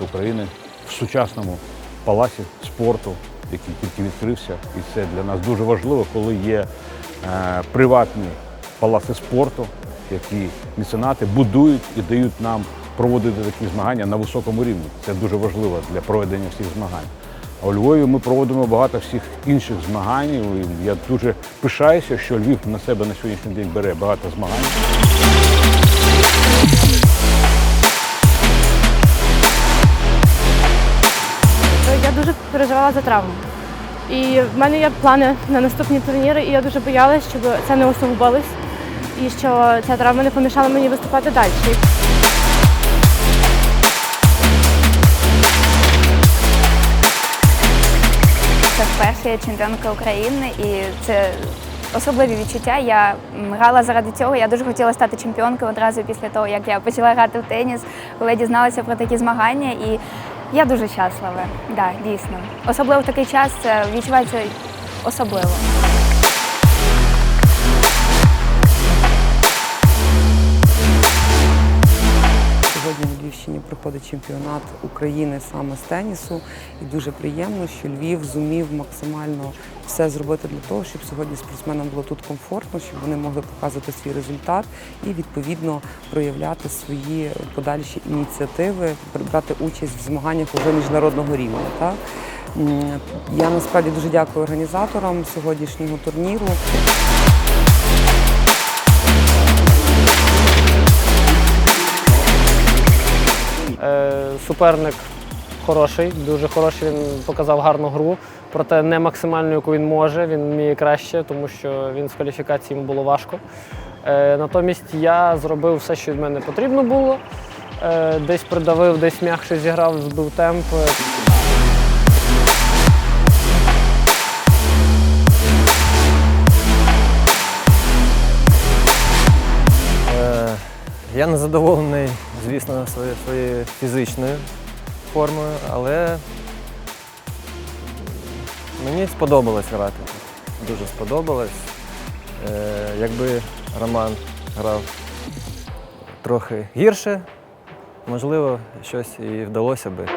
України в сучасному палаці спорту, який тільки відкрився. І це для нас дуже важливо, коли є е, приватні палаци спорту, які меценати будують і дають нам проводити такі змагання на високому рівні. Це дуже важливо для проведення всіх змагань. А у Львові ми проводимо багато всіх інших змагань. І я дуже пишаюся, що Львів на себе на сьогоднішній день бере багато змагань. Дуже переживала за травму. І в мене є плани на наступні турніри, і я дуже боялась, щоб це не усугубилось і що ця травма не помішала мені виступати далі. Це вперше я чемпіонка України, і це особливі відчуття. Я грала заради цього. Я дуже хотіла стати чемпіонкою одразу після того, як я почала грати в теніс, коли я дізналася про такі змагання. І я дуже щаслива. Да, дійсно. Особливо в такий час це відчувається особливо. Сьогодні на Львівщині проходить чемпіонат України саме з тенісу, і дуже приємно, що Львів зумів максимально все зробити для того, щоб сьогодні спортсменам було тут комфортно, щоб вони могли показувати свій результат і відповідно проявляти свої подальші ініціативи, брати участь в змаганнях уже міжнародного рівня. Так? Я насправді дуже дякую організаторам сьогоднішнього турніру. Е, Суперник хороший, дуже хороший. Він показав гарну гру, проте не максимальну, яку він може. Він вміє краще, тому що він з кваліфікації йому було важко. Е, Натомість я зробив все, що від мене потрібно було. Е, Десь придавив, десь м'якше зіграв, збив темп. Е, Я не задоволений, звісно, своєю фізичною формою, але мені сподобалось грати. Дуже сподобалось. Е, Якби Роман грав трохи гірше, можливо, щось і вдалося би.